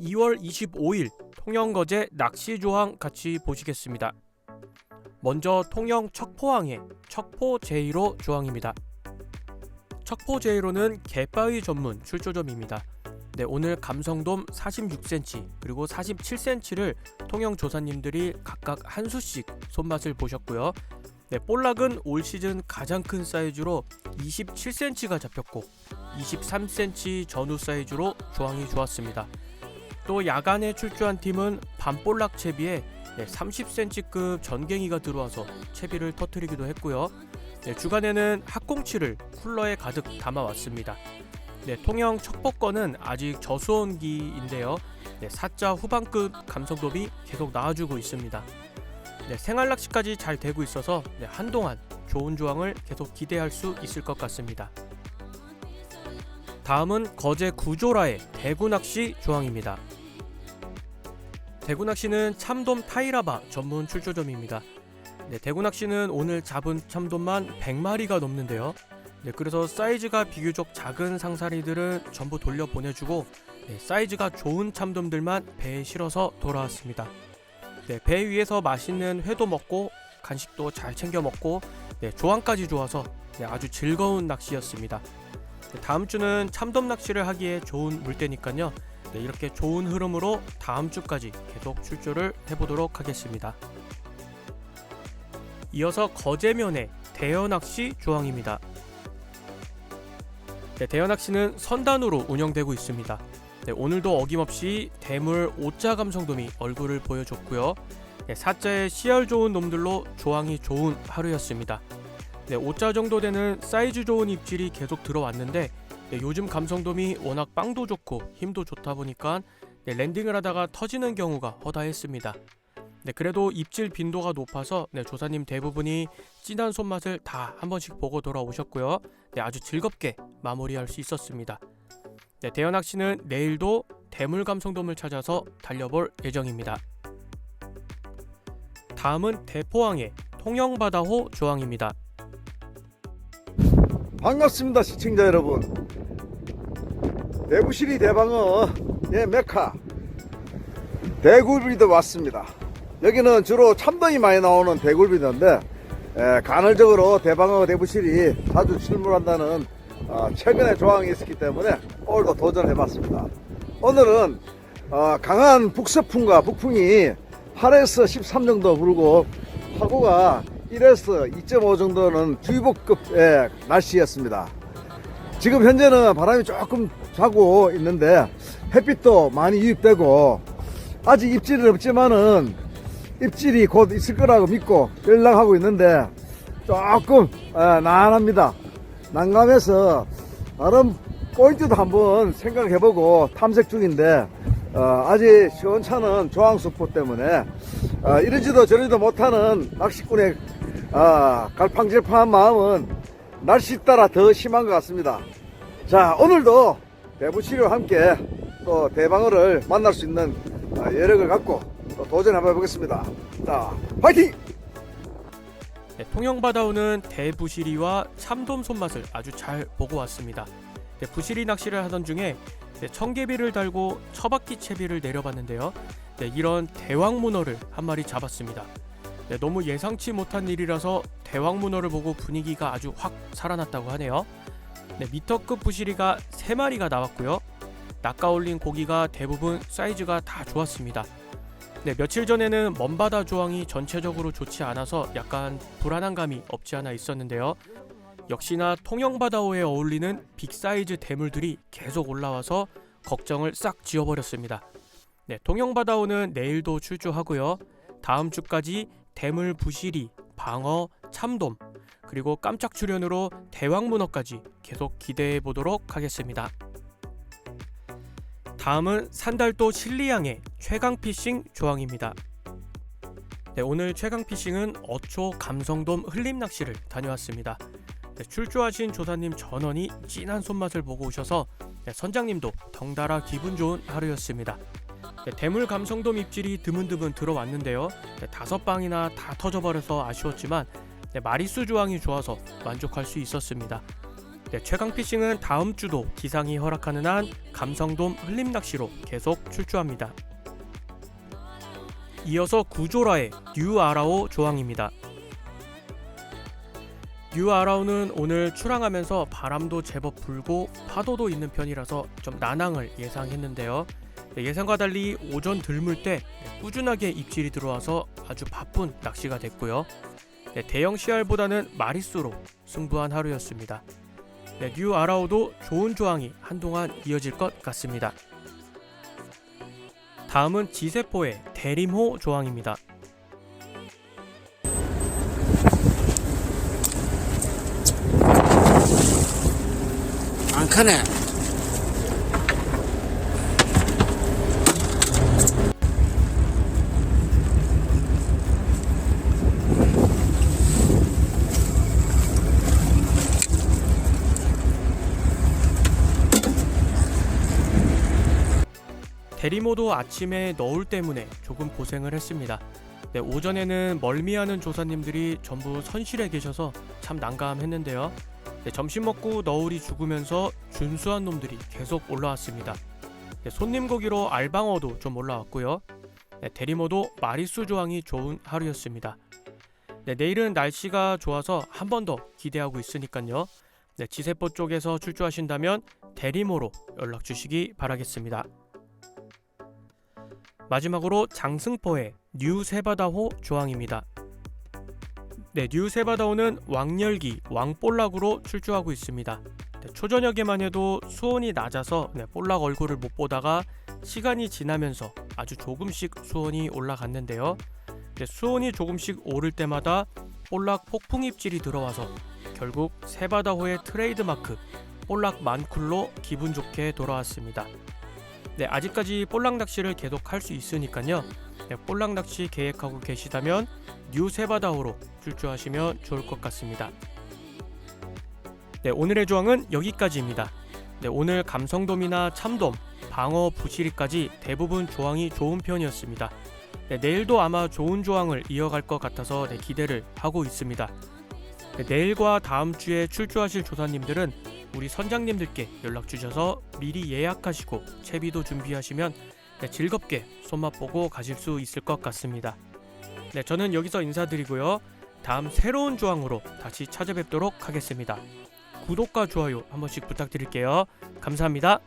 2월 25일 통영거제 낚시 조항 같이 보시겠습니다. 먼저 통영 척포항의 척포 제1호 조항입니다. 척포 제1호는 갯바위 전문 출조점입니다. 네, 오늘 감성돔 46cm 그리고 47cm를 통영 조사님들이 각각 한 수씩 손맛을 보셨고요. 네, 볼락은 올 시즌 가장 큰 사이즈로 27cm가 잡혔고 23cm 전후 사이즈로 조항이 좋았습니다. 또 야간에 출조한 팀은 밤볼락 채비에 30cm급 전갱이가 들어와서 채비를 터트리기도 했고요. 네, 주간에는 학꽁치를 쿨러에 가득 담아왔습니다. 네, 통영 척복권은 아직 저수온기인데요. 네, 사자 후반급 감성돔이 계속 나와주고 있습니다. 네, 생활 낚시까지 잘 되고 있어서 네, 한동안 좋은 조항을 계속 기대할 수 있을 것 같습니다. 다음은 거제 구조라의 대구 낚시 조항입니다. 대구 낚시는 참돔 타이라바 전문 출조점입니다. 네, 대구 낚시는 오늘 잡은 참돔만 100마리가 넘는데요. 네, 그래서 사이즈가 비교적 작은 상사리들은 전부 돌려 보내주고 네, 사이즈가 좋은 참돔들만 배에 실어서 돌아왔습니다. 네, 배 위에서 맛있는 회도 먹고 간식도 잘 챙겨 먹고 네, 조항까지 좋아서 네, 아주 즐거운 낚시였습니다. 네, 다음 주는 참돔 낚시를 하기에 좋은 물때니까요. 네, 이렇게 좋은 흐름으로 다음 주까지 계속 출조를 해보도록 하겠습니다. 이어서 거제면의 대여낚시 조항입니다. 네, 대여낚시는 선단으로 운영되고 있습니다. 네, 오늘도 어김없이 대물 오자 감성돔이 얼굴을 보여줬고요. 네, 사자의 시열 좋은 놈들로 조항이 좋은 하루였습니다. 네, 오자 정도 되는 사이즈 좋은 입질이 계속 들어왔는데 네, 요즘 감성돔이 워낙 빵도 좋고 힘도 좋다 보니까 네, 랜딩을 하다가 터지는 경우가 허다했습니다. 네, 그래도 입질 빈도가 높아서 네, 조사님 대부분이 진한 손맛을 다 한 번씩 보고 돌아오셨고요. 네, 아주 즐겁게 마무리할 수 있었습니다. 네, 대연낚시는 내일도 대물 감성돔을 찾아서 달려볼 예정입니다. 다음은 대포항의 통영바다호 조항입니다. 반갑습니다 시청자 여러분 대구시리 대방어 예 메카. 대굴비도 왔습니다. 여기는 주로 참돔이 많이 나오는 대굴비인데 예, 간헐적으로 대방어 대구시리 자주 출몰한다는 어, 최근의 조항이 있었기 때문에 오늘도 도전해봤습니다. 오늘은 어, 강한 북서풍과 북풍이 8에서 13 정도 불고 파고가 1에서 2.5 정도는 주의보급의 날씨였습니다. 지금 현재는 바람이 조금 자고 있는데 햇빛도 많이 유입되고 아직 입질은 없지만은 입질이 곧 있을 거라고 믿고 연락하고 있는데 조금 에, 난합니다. 난감해서 다른 포인트도 한번 생각해보고 탐색 중인데 어, 아직 시원찮은 조항수포 때문에 어, 이러지도 저러지도 못하는 낚시꾼의 어, 갈팡질팡한 마음은 날씨 따라 더 심한 것 같습니다. 자 오늘도 대부치료와 함께 또 대방어를 만날 수 있는 어, 여력을 갖고 또 도전해봐 보겠습니다. 자 화이팅! 네, 통영바다오는 대부시리와 참돔 손맛을 아주 잘 보고 왔습니다. 네, 부시리 낚시를 하던 중에 네, 청개비를 달고 처박기 채비를 내려봤는데요. 네, 이런 대왕 문어를 한 마리 잡았습니다. 네, 너무 예상치 못한 일이라서 대왕 문어를 보고 분위기가 아주 확 살아났다고 하네요. 네, 미터급 부시리가 3마리가 나왔고요. 낚아올린 고기가 대부분 사이즈가 다 좋았습니다. 네, 며칠 전에는 먼바다 조항이 전체적으로 좋지 않아서 약간 불안한 감이 없지 않아 있었는데요. 역시나 통영바다호에 어울리는 빅사이즈 대물들이 계속 올라와서 걱정을 싹 지워버렸습니다. 네, 통영바다호는 내일도 출조하고요. 다음 주까지 대물 부시리, 방어, 참돔, 그리고 깜짝 출연으로 대왕 문어까지 계속 기대해 보도록 하겠습니다. 다음은 산달도 실리양의 최강 피싱 조항입니다. 네, 오늘 최강 피싱은 어초 감성돔 흘림 낚시를 다녀왔습니다. 네, 출조하신 조사님 전원이 진한 손맛을 보고 오셔서 네, 선장님도 덩달아 기분 좋은 하루였습니다. 네, 대물 감성돔 입질이 드문드문 들어왔는데요. 네, 다섯 방이나 다 터져버려서 아쉬웠지만 네, 마리수 조항이 좋아서 만족할 수 있었습니다. 네, 최강 피싱은 다음 주도 기상이 허락하는 한 감성돔 흘림 낚시로 계속 출조합니다. 이어서 구조라의 뉴 아라오 조항입니다. 뉴 아라오는 오늘 출항하면서 바람도 제법 불고 파도도 있는 편이라서 좀 난항을 예상했는데요. 네, 예상과 달리 오전 들물 때 꾸준하게 입질이 들어와서 아주 바쁜 낚시가 됐고요. 네, 대형 CR보다는 마리수로 승부한 하루였습니다. 네, 뉴 아라오도 좋은 조항이 한동안 이어질 것 같습니다. 다음은 지세포의 대림호 조항입니다. 안 크네. 대리모도 아침에 너울 때문에 조금 고생을 했습니다. 네, 오전에는 멀미하는 조사님들이 전부 선실에 계셔서 참 난감했는데요. 네, 점심 먹고 너울이 죽으면서 준수한 놈들이 계속 올라왔습니다. 네, 손님 고기로 알방어도 좀 올라왔고요. 네, 대리모도 마리수 조항이 좋은 하루였습니다. 네, 내일은 날씨가 좋아서 한 번 더 기대하고 있으니까요. 네, 지세포 쪽에서 출조하신다면 대리모로 연락 주시기 바라겠습니다. 마지막으로 장승포의 뉴 세바다호 조항입니다. 네, 뉴 세바다호는 왕열기 왕볼락으로 출조하고 있습니다. 네, 초저녁에만 해도 수온이 낮아서 네, 볼락 얼굴을 못 보다가 시간이 지나면서 아주 조금씩 수온이 올라갔는데요. 네, 수온이 조금씩 오를 때마다 볼락 폭풍 입질이 들어와서 결국 세바다호의 트레이드마크 볼락 만쿨로 기분 좋게 돌아왔습니다. 네, 아직까지 볼락 낚시를 계속 할 수 있으니까요. 네, 볼락 낚시 계획하고 계시다면 뉴 세바다호로 출조하시면 좋을 것 같습니다. 네, 오늘의 조항은 여기까지입니다. 네, 오늘 감성돔이나 참돔, 방어, 부시리까지 대부분 조항이 좋은 편이었습니다. 네, 내일도 아마 좋은 조항을 이어갈 것 같아서 네, 기대를 하고 있습니다. 네, 내일과 다음 주에 출조하실 조사님들은 우리 선장님들께 연락 주셔서 미리 예약하시고 채비도 준비하시면 네, 즐겁게 손맛 보고 가실 수 있을 것 같습니다. 네, 저는 여기서 인사드리고요. 다음 새로운 조항으로 다시 찾아뵙도록 하겠습니다. 구독과 좋아요 한 번씩 부탁드릴게요. 감사합니다.